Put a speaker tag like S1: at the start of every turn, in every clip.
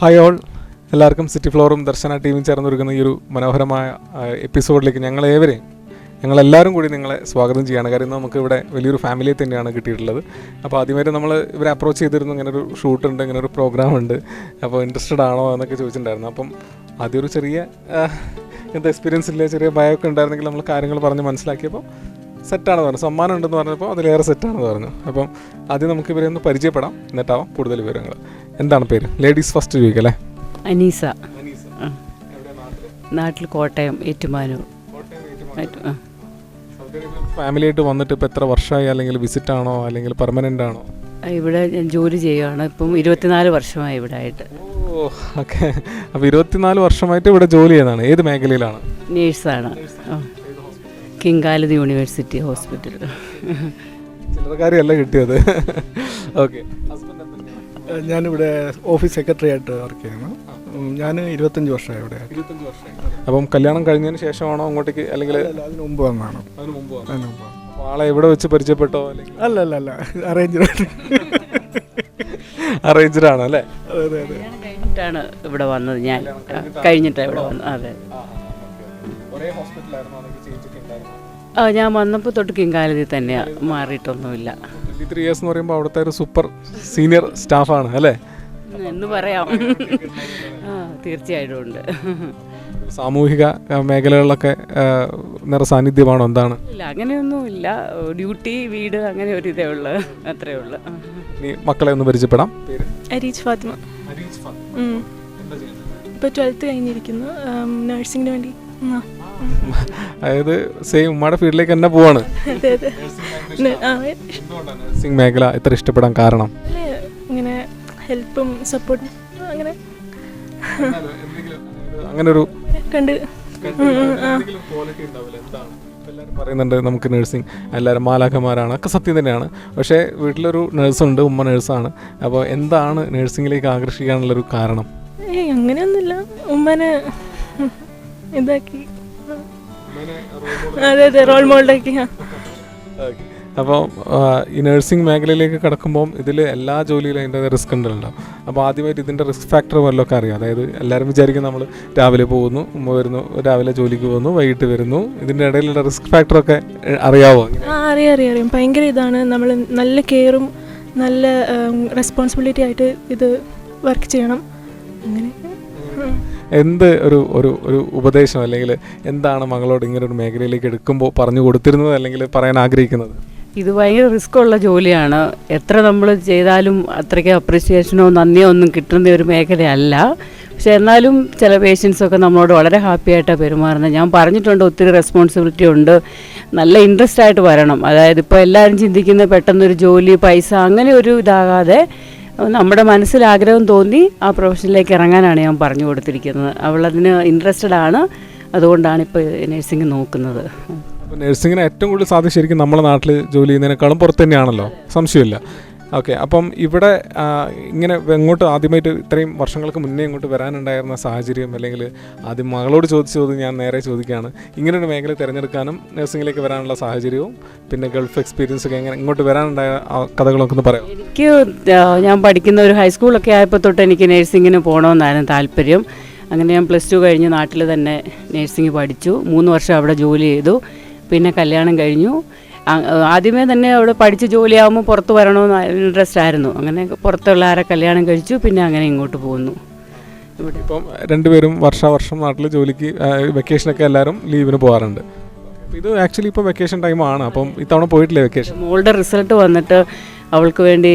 S1: Hi all എല്ലാവർക്കും city ഫ്ലോറും ദർശന ടീമും ചേർന്നൊരുക്കുന്ന ഈ ഒരു മനോഹരമായ എപ്പിസോഡിലേക്ക് ഞങ്ങളേവരെയും ഞങ്ങളെല്ലാവരും കൂടി നിങ്ങളെ സ്വാഗതം ചെയ്യാണ്. കാര്യം നമുക്ക് ഇവിടെ വലിയൊരു ഫാമിലിയെ തന്നെയാണ് കിട്ടിയിട്ടുള്ളത്. അപ്പോൾ ആദ്യമായിട്ട് നമ്മൾ ഇവരെ അപ്രോച്ച് ചെയ്തിരുന്നു. ഇങ്ങനെ ഒരു ഷൂട്ട് ഉണ്ട് ഇങ്ങനെ ഒരു പ്രോഗ്രാം ഉണ്ട്. അപ്പോൾ ഇൻട്രസ്റ്റഡ് ആണോ എന്നൊക്കെ ചോദിച്ചിട്ടുണ്ടായിരുന്നു. അപ്പം ആദ്യം ഒരു ചെറിയ എന്താ എക്സ്പീരിയൻസ് ഇല്ല? ചെറിയ ഭയമൊക്കെ ഉണ്ടായിരുന്നെങ്കിൽ നമ്മൾ കാര്യങ്ങൾ പറഞ്ഞ് മനസ്സിലാക്കിയപ്പോൾ സെറ്റാണെന്ന് പറഞ്ഞു. സമ്മാനം ഉണ്ടെന്ന് പറഞ്ഞപ്പോൾ അതിലേറെ സെറ്റാണെന്ന് പറഞ്ഞു. അപ്പം ആദ്യം നമുക്ക് ഇവരെ ഒന്ന് പരിചയപ്പെടാം. എന്നിട്ടാവാം കൂടുതൽ വിവരങ്ങൾ. എന്താണ് പേര്? ലേഡീസ് ഫസ്റ്റ് വീക്ക് അല്ലേ?
S2: അനീസ. നാട്ടിൽ കോട്ടയം ഏറ്റുമാനൂർ.
S1: ഫാമിലിയായിട്ട് വന്നിട്ട് ഇപ്പോൾ എത്ര വർഷമായി? അല്ലെങ്കിൽ വിസിറ്റ് ആണോ അല്ലെങ്കിൽ പെർമനന്റ് ആണോ?
S2: ഇവിടെ ഞാൻ ജോലി ചെയ്യുകയാണ് ഇപ്പം ഇരുപത്തിനാല് വർഷമായി ഇവിടെ ആയിട്ട്.
S1: ഓ ഓക്കെ. അപ്പോൾ ഇരുപത്തിനാല് വർഷമായിട്ട് ഇവിടെ ജോലി ചെയ്യുന്നതാണ്. ഏത് മേഖലയിലാണ്?
S2: നേഴ്സാണ്. King Khalid university hospital.
S1: കിട്ടിയത്. ഓക്കെ
S3: ഞാനിവിടെ ഓഫീസ് സെക്രട്ടറി ആയിട്ട് വർക്ക് ചെയ്യുന്നു. ഞാൻ ഇരുപത്തഞ്ച് വർഷമായി ഇവിടെ.
S1: അപ്പം കല്യാണം കഴിഞ്ഞതിന് ശേഷമാണോ അങ്ങോട്ടേക്ക് അല്ലെങ്കിൽ
S3: അല്ല അതിന് മുമ്പ് വന്നാണ്.
S1: അതിന് മുമ്പ്?
S3: അതിന്
S1: ആളെ എവിടെ വെച്ച് പരിചയപ്പെട്ടോ
S3: അല്ല അല്ല അല്ല. അറേഞ്ച്
S1: അറേഞ്ച്ഡ് ആണ് അല്ലേ?
S3: അതെ അതെ. അതെ
S2: കഴിഞ്ഞിട്ടാണ് ഇവിടെ വന്നത് ഞാൻ. കഴിഞ്ഞിട്ടാണ്. ഇവിടെ വന്നത്. അതെ.
S1: ഒരേ ഹോസ്പിറ്റലായിരുന്നു അല്ലെങ്കിൽ ചേച്ചിക്ക് ഉണ്ടായിരുന്നു
S2: ഞാൻ വന്നപ്പോൾ തൊട്ട് കിങ്കാലതി തന്നെയാണ് മാറിയിട്ടൊന്നുമില്ല.
S1: ത്രീ ഇയേഴ്സ് എന്ന് പറയുമ്പോൾ അവിടുത്തെ ഒരു സൂപ്പർ സീനിയർ സ്റ്റാഫാണ് അല്ലേ?
S2: എന്ന് പറയാം. ആ തീർച്ചയായിട്ടും ഉണ്ട്.
S1: സാമൂഹിക മേഖലകളിലൊക്കെ നിറ സാന്നിധ്യമാണോ എന്താണ്?
S2: ഇല്ല അങ്ങനെയൊന്നുമില്ല. ഡ്യൂട്ടി വീട് അങ്ങനെ ഒരു ഇതേ ഉള്ളു. അത്രേ ഉള്ളു.
S1: നീ മക്കളെ ഒന്ന് പരിചയപ്പെടാം. പേര്?
S4: അരീജ് ഫാത്തിമ. ഉം. ഇപ്പോൾ ട്വൽത്ത് കഴിഞ്ഞിരിക്കുന്നു. നഴ്സിംഗിന് വേണ്ടി.
S1: അതായത് സെയിം ഉമ്മയുടെ ഫീൽഡിലേക്ക് തന്നെ പോവാണ്. നഴ്സിംഗ് മേഖല ഇത്ര ഇഷ്ടപ്പെടാൻ കാരണം.
S4: ഇങ്ങനെ ഹെൽപ്പും സപ്പോർട്ടും അങ്ങനെ
S1: അങ്ങനെ. ഒരു
S4: കണ്ട്.
S1: എല്ലാവരും പറയുന്നുണ്ട് നമുക്ക് നഴ്സിംഗ് എല്ലാവരും മാലാഖമാരാണ് ഒക്കെ സത്യം തന്നെയാണ്. പക്ഷേ വീട്ടിലൊരു നഴ്സുണ്ട് ഉമ്മ നഴ്സാണ് അപ്പോൾ എന്താണ് നഴ്സിംഗിലേക്ക് ആകർഷിക്കാനുള്ളൊരു കാരണം?
S4: ഏയ് അങ്ങനെയൊന്നുമില്ല. ഉമ്മനെ ഇതാക്കി. അതെ അതെ റോൾ മോഡലാക്കി ആ
S1: അപ്പോൾ ഈ നഴ്സിംഗ് മേഖലയിലേക്ക് കടക്കുമ്പോൾ ഇതിൽ എല്ലാ ജോലിയിലും അതിന്റെ റിസ്ക് ഉണ്ടല്ലോ. അപ്പോൾ ആദ്യമായിട്ട് ഇതിന്റെ റിസ്ക് ഫാക്ടർ വല്ലതൊക്കെ അറിയാം? അതായത് എല്ലാവരും വിചാരിക്കും നമ്മൾ രാവിലെ പോകുന്നു ഉമ്മ വരുന്നു രാവിലെ ജോലിക്ക് പോകുന്നു വൈകിട്ട് വരുന്നു. ഇതിന്റെ ഇടയിലുള്ള റിസ്ക് ഫാക്ടറൊക്കെ ഒക്കെ അറിയാവോ?
S4: ആ അറിയാം അറിയാം അറിയാം. ഭയങ്കര ഇതാണ്. നമ്മൾ നല്ല കെയറും നല്ല റെസ്പോൺസിബിലിറ്റി ആയിട്ട് ഇത് വർക്ക് ചെയ്യണം. അങ്ങനെയൊക്കെ ഉം.
S1: എന്ത് ഒരു ഒരു ഒരു ഉപദേശം അല്ലെങ്കിൽ എന്താണ് മകളോട് ഇങ്ങനെ ഒരു മേഖലയിലേക്ക് എടുക്കുമ്പോൾ പറഞ്ഞു കൊടുത്തിരുന്നത് അല്ലെങ്കിൽ പറയാൻ ആഗ്രഹിക്കുന്നത്?
S2: ഇത് ഭയങ്കര റിസ്ക് ഉള്ള ജോലിയാണ്. എത്ര നമ്മൾ ചെയ്താലും അത്രയ്ക്ക് അപ്രിസിയേഷനോ നന്ദിയോ ഒന്നും കിട്ടുന്ന ഒരു മേഖലയല്ല. പക്ഷെ എന്നാലും ചില പേഷ്യൻസൊക്കെ നമ്മളോട് വളരെ ഹാപ്പി ആയിട്ടാണ് പെരുമാറുന്നത്. ഞാൻ പറഞ്ഞിട്ടുണ്ട് ഒത്തിരി റെസ്പോൺസിബിലിറ്റി ഉണ്ട്. നല്ല ഇൻട്രസ്റ്റ് ആയിട്ട് വരണം. അതായത് ഇപ്പോൾ എല്ലാവരും ചിന്തിക്കുന്ന പെട്ടെന്നൊരു ജോലി പൈസ അങ്ങനെ ഒരു ഇതാകാതെ നമ്മുടെ മനസ്സിൽ ആഗ്രഹം തോന്നി ആ പ്രൊഫഷനിലേക്ക് ഇറങ്ങാനാണ് ഞാൻ പറഞ്ഞു കൊടുത്തിരിക്കുന്നത്. അവളതിന് ഇൻട്രസ്റ്റഡ് ആണ്. അതുകൊണ്ടാണ് ഇപ്പോൾ നഴ്സിംഗ് നോക്കുന്നത്.
S1: നഴ്സിങ്ങിന് ഏറ്റവും കൂടുതൽ സാധ്യത ശരിക്കും നമ്മുടെ നാട്ടിൽ ജോലി ചെയ്യുന്നതിനേക്കാളും പുറത്ത് തന്നെയാണല്ലോ. സംശയമില്ല. ഓക്കെ അപ്പം ഇവിടെ ഇങ്ങനെ എങ്ങോട്ട് ആദ്യമായിട്ട് ഇത്രയും വർഷങ്ങൾക്ക് മുന്നേ ഇങ്ങോട്ട് വരാനുണ്ടായിരുന്ന സാഹചര്യം അല്ലെങ്കിൽ ആദ്യം മകളോട് ചോദിച്ച ഞാൻ നേരെ ചോദിക്കുകയാണ്. ഇങ്ങനൊരു മേഖല തിരഞ്ഞെടുക്കാനും നഴ്സിംഗിലേക്ക് വരാനുള്ള സാഹചര്യവും പിന്നെ ഗൾഫ് എക്സ്പീരിയൻസ് ഒക്കെ എങ്ങനെ ഇങ്ങോട്ട് വരാനുണ്ടായ കഥകളൊക്കെ ഒന്ന് പറയാം?
S2: എനിക്ക് ഞാൻ പഠിക്കുന്ന ഒരു ഹൈസ്കൂളൊക്കെ ആയപ്പോൾ തൊട്ട് എനിക്ക് നഴ്സിംഗിന് പോകണമെന്നായിരുന്നു താല്പര്യം. അങ്ങനെ ഞാൻ പ്ലസ് ടു കഴിഞ്ഞ് നാട്ടിൽ തന്നെ നഴ്സിംഗ് പഠിച്ചു. മൂന്ന് വർഷം അവിടെ ജോലി ചെയ്തു. പിന്നെ കല്യാണം കഴിഞ്ഞു. ആദ്യമേ തന്നെ അവിടെ പഠിച്ച് ജോലിയാകുമ്പോൾ പുറത്ത് വരണമെന്ന് ഇൻട്രസ്റ്റ് ആയിരുന്നു അങ്ങനെ പുറത്തുള്ള ആരെ കല്യാണം കഴിച്ചു പിന്നെ അങ്ങനെ ഇങ്ങോട്ട് പോകുന്നു ഇവിടെ
S1: ഇപ്പം രണ്ടുപേരും വർഷാവർഷം നാട്ടിൽ ജോലിക്ക് വെക്കേഷനൊക്കെ എല്ലാവരും ലീവിന് പോകാറുണ്ട്. ഇത് ആക്ച്വലി ഇപ്പോൾ വെക്കേഷൻ ടൈമാണ് അപ്പം ഇത്തവണ പോയിട്ടില്ല വെക്കേഷൻ
S2: മോളുടെ റിസൾട്ട് വന്നിട്ട് അവൾക്ക് വേണ്ടി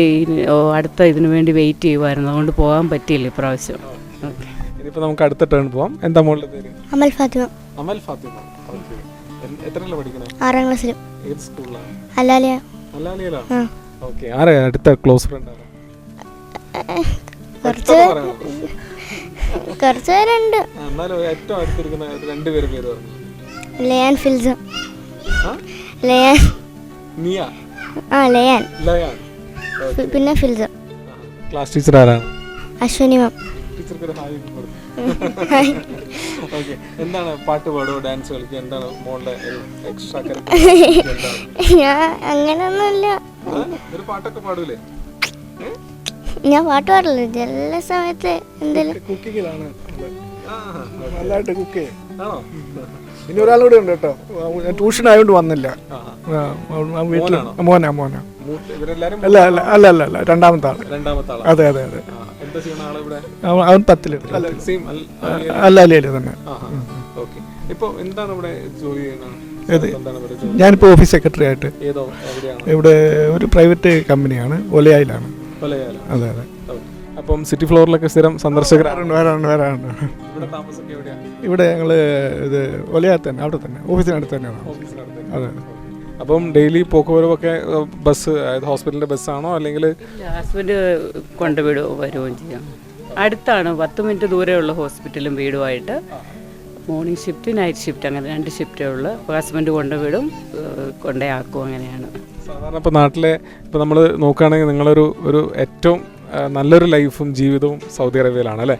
S2: ഓ, അടുത്ത ഇതിനു വേണ്ടി വെയിറ്റ് ചെയ്യുമായിരുന്നു അതുകൊണ്ട് പോകാൻ പറ്റിയില്ല ഇപ്രാവശ്യം. ഓക്കെ
S1: ഇനിയിപ്പോൾ നമുക്ക് അടുത്ത ടേൺ പോവാം. എന്താ മോളുടെ പേര്?
S5: അമൽ ഫാത്തിമ.
S1: അമൽ ഫാത്തിമ. എത്രയല്ല പഠിക്കണേ?
S5: ആറാം
S1: ഏത് സ്കൂളിലാണ്
S5: അല്ലാലിയ. ആ.
S1: ഓക്കെ ആരാ അടുത്ത ക്ലോസ് ഫ്രണ്ട് ആരാ?
S5: കുറച്ച് കുറച്ച് പേരുണ്ട്.
S1: ആ, എന്നാലും ഏറ്റവും അടുത്തിരിക്കുന്ന രണ്ടുപേരും പേര് പറഞ്ഞു.
S5: ലയാൻ ഫിൽസ.
S1: ആ?
S5: ലയാൻ.
S1: നിയ?
S5: ആ ലയാൻ.
S1: ലയാൻ.
S5: പി- പിന്നെ ഫിൽസ.
S1: ക്ലാസ് ടീച്ചർ ആരാണ്?
S5: അശ്വനി മാം.
S1: ടീച്ചർക്ക് ഒരു ഹായ്. ഓക്കെ. എന്താണ് പാട്ട് പാടുക ഡാൻസ് കളിക്കുക? എന്താണ് മോളുടെ എക്സ്ട്രാ എന്താണ്
S5: ഞാൻ അങ്ങനെയൊന്നുമില്ല?
S1: ഒരു പാട്ടൊക്കെ പാടൂലേ?
S5: ഞാൻ പാട്ട് പാടില്ല ചില സമയത്ത് എന്തെങ്കിലും
S3: കുക്കിങ്ങിലാണ് നല്ലതായിട്ട് കുക്ക് ചെയ്യും. ഇനി ഒരാളും കൂടെ ഉണ്ട് കേട്ടോ. ട്യൂഷൻ ആയതുകൊണ്ട് വന്നില്ല. വീട്ടിലാണ് മോനാ മോനാ. അല്ല അല്ല അല്ല അല്ല രണ്ടാമത്തെ
S1: ആൾ.
S3: അതെ അതെ അതെ. അവൻ- പത്തിൽ. അല്ല അല്ല തന്നെ.
S1: ഓക്കെ ഇപ്പൊ എന്താണ് ഇവിടെ ജോലി? ചെയ്യുന്നത്
S3: ഞാനിപ്പോൾ ഓഫീസ് സെക്രട്ടറി ആയിട്ട് ഇവിടെ ഒരു പ്രൈവറ്റ് കമ്പനിയാണ് ഒലയായിലാണ്. അതെ അതെ.
S1: അപ്പം സിറ്റി ഫ്ലോറിലൊക്കെ സ്ഥിരം സന്ദർശകർ
S3: വരാറുണ്ട് വരാറുണ്ട് വരാറുണ്ട്
S1: ഇവിടെ
S3: ഞങ്ങൾ ഞങ്ങൾ ഇത് ഒലയാ തന്നെ അവിടെ തന്നെ. ഓഫീസിനടുത്ത് തന്നെയാണ്.
S1: അതെ
S3: അതെ.
S1: അപ്പം ഡെയിലി പോക്കുവരവൊക്കെ ബസ് അതായത് ഹോസ്പിറ്റലിന്റെ ബസ്സാണോ? അല്ലെങ്കിൽ
S2: ഹസ്ബൻഡ് കൊണ്ടുവിടുകയോ വരുകയും ചെയ്യാം. അടുത്താണ് പത്ത് മിനിറ്റ് ദൂരെയുള്ള ഹോസ്പിറ്റലും വീടുമായിട്ട്. മോർണിംഗ് ഷിഫ്റ്റ് നൈറ്റ് ഷിഫ്റ്റ് അങ്ങനെ രണ്ട് ഷിഫ്റ്റേ ഉള്ളൂ. അപ്പോൾ ഹസ്ബൻഡ് കൊണ്ടുവിടും കൊണ്ടേയാക്കും അങ്ങനെയാണ്.
S1: സാധാരണ ഇപ്പോൾ നാട്ടിലെ ഇപ്പോൾ നമ്മൾ നോക്കുകയാണെങ്കിൽ നിങ്ങളൊരു ഒരു ഏറ്റവും നല്ലൊരു ലൈഫും ജീവിതവും സൗദി അറേബ്യയിലാണ് അല്ലേ?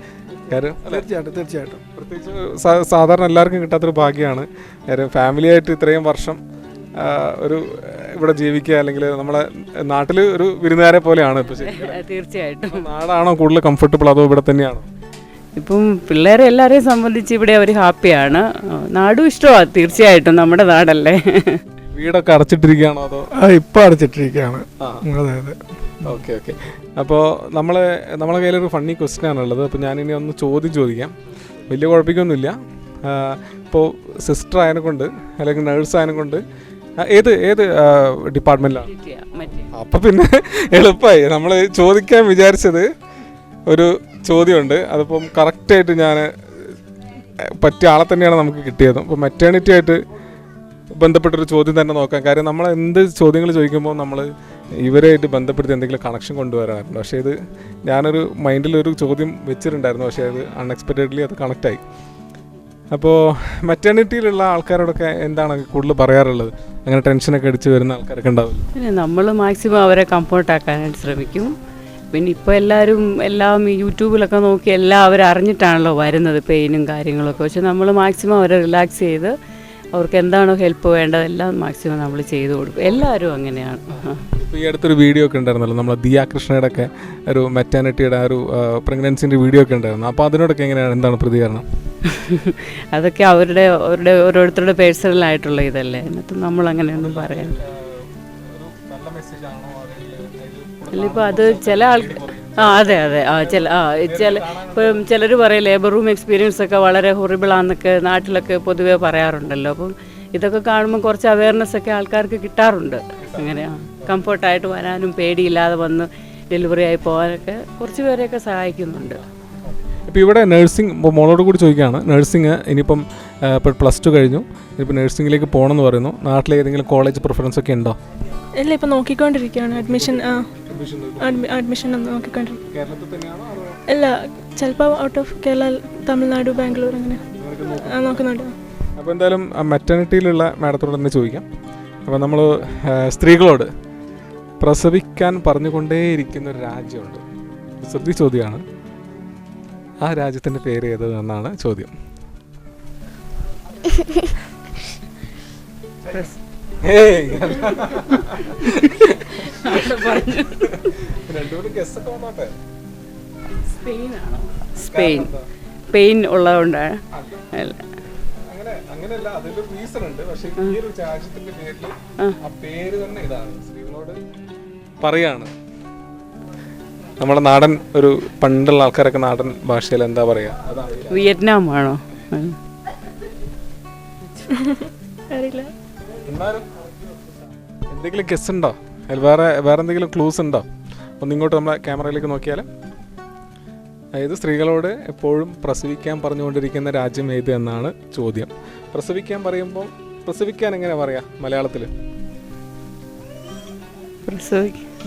S1: കാര്യം
S3: തീർച്ചയായിട്ടും തീർച്ചയായിട്ടും.
S1: പ്രത്യേകിച്ച് സാധാരണ എല്ലാവർക്കും കിട്ടാത്തൊരു ഭാഗ്യമാണ്. കാര്യം ഫാമിലിയായിട്ട് ഇത്രയും വർഷം ഒരു ഇവിടെ ജീവിക്കുക അല്ലെങ്കിൽ നമ്മളെ നാട്ടിൽ ഒരു വിരുന്നുകാരെ പോലെയാണ് ഇപ്പൊ
S2: തീർച്ചയായിട്ടും.
S1: നാടാണോ കൂടുതൽ കംഫർട്ടബിൾ അതോ ഇവിടെ തന്നെയാണോ?
S2: ഇപ്പം പിള്ളേരെ എല്ലാവരെയും സംബന്ധിച്ച് ഇവിടെ അവർ ഹാപ്പിയാണ്. നാടും ഇഷ്ടമാണ് തീർച്ചയായിട്ടും നമ്മുടെ നാടല്ലേ?
S1: വീടൊക്കെ അടച്ചിട്ടിരിക്കുകയാണോ അതോ?
S3: ആ ഇപ്പം അടച്ചിട്ടിരിക്കുകയാണ്. അതെ അതെ.
S1: Okay okay. അപ്പോൾ നമ്മൾ നമ്മളെ കയ്യിലൊരു ഫണ്ണി ക്വസ്റ്റ്യൻ ആണുള്ളത് അപ്പോൾ ഞാനിനി ഒന്ന് ചോദ്യം ചോദിക്കാം. വലിയ കുഴപ്പമൊന്നുമില്ല. ഇപ്പോൾ സിസ്റ്റർ ആയതിനെ കൊണ്ട് അല്ലെങ്കിൽ നേഴ്സ് ആയതിനെ കൊണ്ട് ഏത് ഏത്
S2: ഡിപ്പാർട്ട്മെന്റിലാണ്
S1: അപ്പൊ പിന്നെ എളുപ്പമായി നമ്മൾ ചോദിക്കാൻ വിചാരിച്ചത് ഒരു ചോദ്യമുണ്ട്. അതിപ്പം കറക്റ്റായിട്ട് ഞാൻ പറ്റിയ ആളെ തന്നെയാണ് നമുക്ക് കിട്ടിയത്. അപ്പോൾ മെറ്റേണിറ്റി ആയിട്ട് ബന്ധപ്പെട്ടൊരു ചോദ്യം തന്നെ നോക്കാം. കാര്യം നമ്മൾ എന്ത് ചോദ്യങ്ങൾ ചോദിക്കുമ്പോൾ നമ്മൾ ഇവരായിട്ട് ബന്ധപ്പെടുത്തി എന്തെങ്കിലും കണക്ഷൻ കൊണ്ടുവരാറുണ്ട്. പക്ഷേ ഇത് ഞാനൊരു മൈൻഡിലൊരു ചോദ്യം വെച്ചിട്ടുണ്ടായിരുന്നു. പക്ഷേ അത് അൺഎക്സ്പെക്റ്റഡ്ലി അത് കണക്റ്റായി അപ്പോൾ മെറ്റേണിറ്റിയിലുള്ള ആൾക്കാരോടൊക്കെ എന്താണ് കൂടുതൽ പറയാറുള്ളത്? അങ്ങനെ ടെൻഷനൊക്കെ അടിച്ച് വരുന്ന ആൾക്കാരൊക്കെ ഉണ്ടാവും
S2: പിന്നെ നമ്മൾ മാക്സിമം അവരെ കംഫർട്ടാക്കാനായിട്ട് ശ്രമിക്കും. പിന്നെ ഇപ്പോൾ എല്ലാവരും എല്ലാം ഈ യൂട്യൂബിലൊക്കെ നോക്കി എല്ലാം അവർ അറിഞ്ഞിട്ടാണല്ലോ വരുന്നത് പെയിനും കാര്യങ്ങളൊക്കെ. പക്ഷെ നമ്മൾ മാക്സിമം അവരെ റിലാക്സ് ചെയ്ത് അവർക്ക് എന്താണോ ഹെൽപ്പ് വേണ്ടത് എല്ലാം മാക്സിമം നമ്മൾ ചെയ്തു കൊടുക്കും. എല്ലാവരും അങ്ങനെയാണ്.
S1: ഈ അടുത്തൊരു വീഡിയോ ഒക്കെ ഉണ്ടായിരുന്നല്ലോ നമ്മളെ ദിയ കൃഷ്ണയുടെ ഒക്കെ ഒരു മെറ്റാനിറ്റിയുടെ ആ ഒരു പ്രഗ്നൻസിന്റെ വീഡിയോ ഒക്കെ ഉണ്ടായിരുന്നു. അപ്പോൾ അതിനോടൊക്കെ എങ്ങനെയാണ് എന്താണ് പ്രതികരണം?
S2: അതൊക്കെ അവരുടെ അവരുടെ ഓരോരുത്തരുടെ പേഴ്സണലായിട്ടുള്ള ഇതല്ലേ. എന്നിട്ട് നമ്മൾ അങ്ങനെയൊന്നും പറയാൻ അല്ല ഇപ്പോൾ അത് ചില ആൾക്കാർ ആ അതെ അതെ ആ ചില ആ ചില ഇപ്പം ചിലർ പറയും ലേബർ റൂം എക്സ്പീരിയൻസ് ഒക്കെ വളരെ ഹൊറിബിളാന്നൊക്കെ നാട്ടിലൊക്കെ പൊതുവേ പറയാറുണ്ടല്ലോ. അപ്പം ഇതൊക്കെ കാണുമ്പോൾ കുറച്ച് അവയർനെസ് ഒക്കെ ആൾക്കാർക്ക് കിട്ടാറുണ്ട്. അങ്ങനെ കംഫർട്ടായിട്ട് വരാനും പേടിയില്ലാതെ വന്ന് ഡെലിവറി ആയി പോകാനൊക്കെ കുറച്ച് പേരെയൊക്കെ സഹായിക്കുന്നുണ്ട്.
S1: ഇപ്പോൾ ഇവിടെ നഴ്സിംഗ് ഇപ്പോൾ മോളോട് കൂടി ചോദിക്കുകയാണ്. നഴ്സിംഗ് ഇനിയിപ്പം ഇപ്പോൾ പ്ലസ് ടു കഴിഞ്ഞു. ഇനിയിപ്പോൾ നഴ്സിംഗിലേക്ക് പോകണമെന്ന് പറയുന്നു. നാട്ടിലെ ഏതെങ്കിലും കോളേജ് പ്രിഫറൻസ് ഒക്കെ ഉണ്ടോ?
S4: ഇല്ല ഇപ്പോൾ നോക്കിക്കൊണ്ടിരിക്കുകയാണ്. അഡ്മിഷൻ അഡ്മിഷൻ നോക്കിക്കൊണ്ടിരിക്കും അല്ല ചിലപ്പോൾ ഔട്ട് ഓഫ് കേരള തമിഴ്നാട് ബാംഗ്ലൂർ അങ്ങനെ. നോക്കുന്നുണ്ട്.
S1: അപ്പോൾ എന്തായാലും മെറ്റേണിറ്റിയിലുള്ള മാഡത്തോട് തന്നെ ചോദിക്കാം. അപ്പോൾ നമ്മൾ സ്ത്രീകളോട് പ്രസവിക്കാൻ പറഞ്ഞുകൊണ്ടേയിരിക്കുന്ന ഒരു രാജ്യമുണ്ട്. ശ്രദ്ധി ചോദ്യമാണ് ആ രാജ്യത്തിന്റെ പേര് ഏത് എന്നാണ് ചോദ്യം.
S2: സ്പെയിൻ. പെയിൻ ഉള്ളതുകൊണ്ടാണ് അല്ല.
S1: അങ്ങനെ അങ്ങനെയല്ല അതിലൊരു റീസൺ ഉണ്ട്. പക്ഷെ ഈ ഒരു രാജ്യത്തിന്റെ പേരിൽ ആ. പേര് തന്നെ ഇതാണ്. സ്ത്രീകളോട് പറയാണ്. നമ്മുടെ നാടൻ ഒരു പണ്ടുള്ള ആൾക്കാരൊക്കെ നാടൻ ഭാഷയിൽ എന്താ പറയാ?
S2: വിയറ്റ്നാം ആണോ
S1: എന്തെങ്കിലും ഗസ് ഉണ്ടോ? അതിൽ വേറെ വേറെ എന്തെങ്കിലും ക്ലൂസ് ഉണ്ടോ? ഒന്ന് ഇങ്ങോട്ട് നമ്മളെ ക്യാമറയിലേക്ക് നോക്കിയാൽ അതായത് സ്ത്രീകളോട് എപ്പോഴും പ്രസവിക്കാൻ പറഞ്ഞുകൊണ്ടിരിക്കുന്ന രാജ്യം ഏത് എന്നാണ് ചോദ്യം. പ്രസവിക്കാൻ പറയുമ്പോൾ പ്രസവിക്കാൻ എങ്ങനെ പറയാ മലയാളത്തിൽ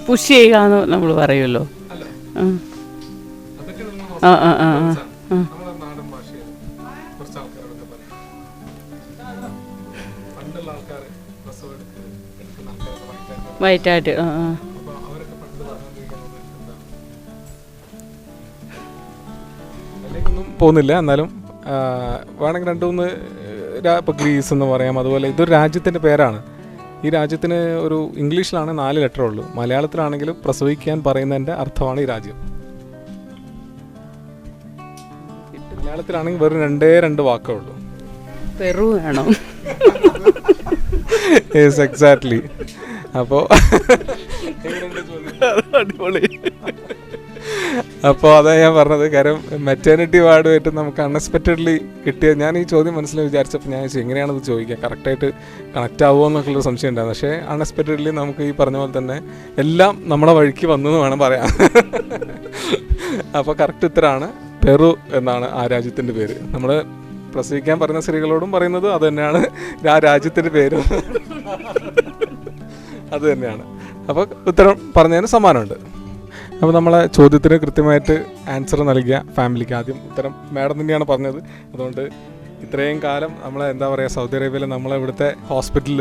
S2: പുഷ് ചെയ്യുക എന്ന് നമ്മൾ പറയുമല്ലോ. ആ. ആ ആ വൈറ്റായിട്ട് ആ ആ.
S1: പോകുന്നില്ല എന്നാലും വേണമെങ്കിൽ രണ്ട് മൂന്ന് ഇപ്പോൾ ഗ്രീസ് എന്ന് പറയാം അതുപോലെ ഇതൊരു രാജ്യത്തിന്റെ പേരാണ്. ഈ രാജ്യത്തിന് ഒരു ഇംഗ്ലീഷിലാണ് നാല് ലെറ്റർ ഉള്ളൂ. മലയാളത്തിലാണെങ്കിലും പ്രസവിക്കാൻ പറയുന്നതിന്റെ അർത്ഥമാണ് ഈ രാജ്യം. മലയാളത്തിലാണെങ്കിൽ വെറും രണ്ടേ രണ്ട് വാക്കേ ഉള്ളൂ.
S2: പെറു വേണോ.
S1: എക്സാക്ട്ലി അപ്പോ
S3: അടിപൊളി.
S1: അപ്പോൾ അതാ ഞാൻ പറഞ്ഞത്. കാരണം മെറ്റേണിറ്റി വാർഡുമായിട്ട് നമുക്ക് അൺഎക്സ്പെക്റ്റഡ്ലി കിട്ടിയ ഞാൻ ഈ ചോദ്യം മനസ്സിൽ വിചാരിച്ചപ്പോൾ ഞാൻ ചോദിച്ചു എങ്ങനെയാണത് ചോദിക്കുക? കറക്റ്റായിട്ട് കണക്റ്റ് ആവുമോ എന്നൊക്കെയുള്ള സംശയം ഉണ്ടായിരുന്നു. പക്ഷേ അൺഎക്സ്പെക്റ്റഡ്ലി നമുക്ക് ഈ പറഞ്ഞ പോലെ തന്നെ എല്ലാം നമ്മുടെ വഴിക്ക് വന്നു എന്ന് വേണം പറയാം അപ്പോൾ കറക്റ്റ് ഉത്തരമാണ് പെറു എന്നാണ് ആ രാജ്യത്തിന്റെ പേര്. നമ്മൾ പ്രസവിക്കാൻ പറയുന്ന സ്ത്രീകളോടും പറയുന്നത് അത് തന്നെയാണ്. ആ രാജ്യത്തിന്റെ പേര് അത് തന്നെയാണ്. അപ്പോൾ ഉത്തരം പറഞ്ഞതിന് സമ്മാനമുണ്ട്. അപ്പോൾ നമ്മളെ ചോദ്യത്തിന് കൃത്യമായിട്ട് ആൻസർ നൽകിയ ഫാമിലിക്ക് ആദ്യം ഉത്തരം മാഡം തന്നെയാണ് പറഞ്ഞത്. അതുകൊണ്ട് ഇത്രയും കാലം നമ്മളെ എന്താ പറയുക സൗദി അറേബ്യയിലെ നമ്മളെ ഇവിടുത്തെ ഹോസ്പിറ്റലിൽ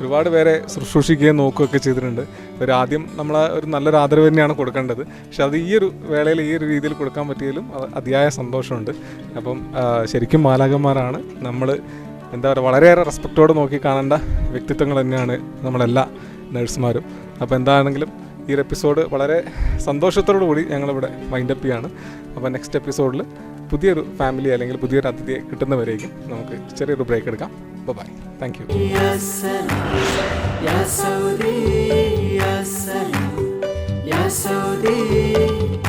S1: ഒരുപാട് പേരെ ശുശ്രൂഷിക്കുകയും നോക്കുകയൊക്കെ ചെയ്തിട്ടുണ്ട്. ഒരു ആദ്യം നമ്മൾ ഒരു നല്ലൊരു ആദരവ് തന്നെയാണ് കൊടുക്കേണ്ടത്. പക്ഷെ അത് ഈ ഒരു വേളയിൽ ഈ ഒരു രീതിയിൽ കൊടുക്കാൻ പറ്റിയാലും അത് അതിയായ സന്തോഷമുണ്ട്. അപ്പം ശരിക്കും മാലാകന്മാരാണ് നമ്മൾ എന്താ പറയുക വളരെയേറെ റെസ്പെക്റ്റോടെ നോക്കി കാണേണ്ട വ്യക്തിത്വങ്ങൾ തന്നെയാണ് നമ്മളെല്ലാ നഴ്സുമാരും അപ്പോൾ എന്താണെങ്കിലും ഈ ഒരു എപ്പിസോഡ് വളരെ സന്തോഷത്തോടു കൂടി ഞങ്ങളിവിടെ മൈൻഡ് അപ്പ് ചെയ്യാണ്. അപ്പോൾ നെക്സ്റ്റ് എപ്പിസോഡിൽ പുതിയൊരു ഫാമിലി അല്ലെങ്കിൽ പുതിയൊരു അതിഥിയെ കിട്ടുന്നവരേക്കും നമുക്ക് ചെറിയൊരു ബ്രേക്ക് എടുക്കാം. Bye thank you
S6: Ya Saudi, Ya Salam,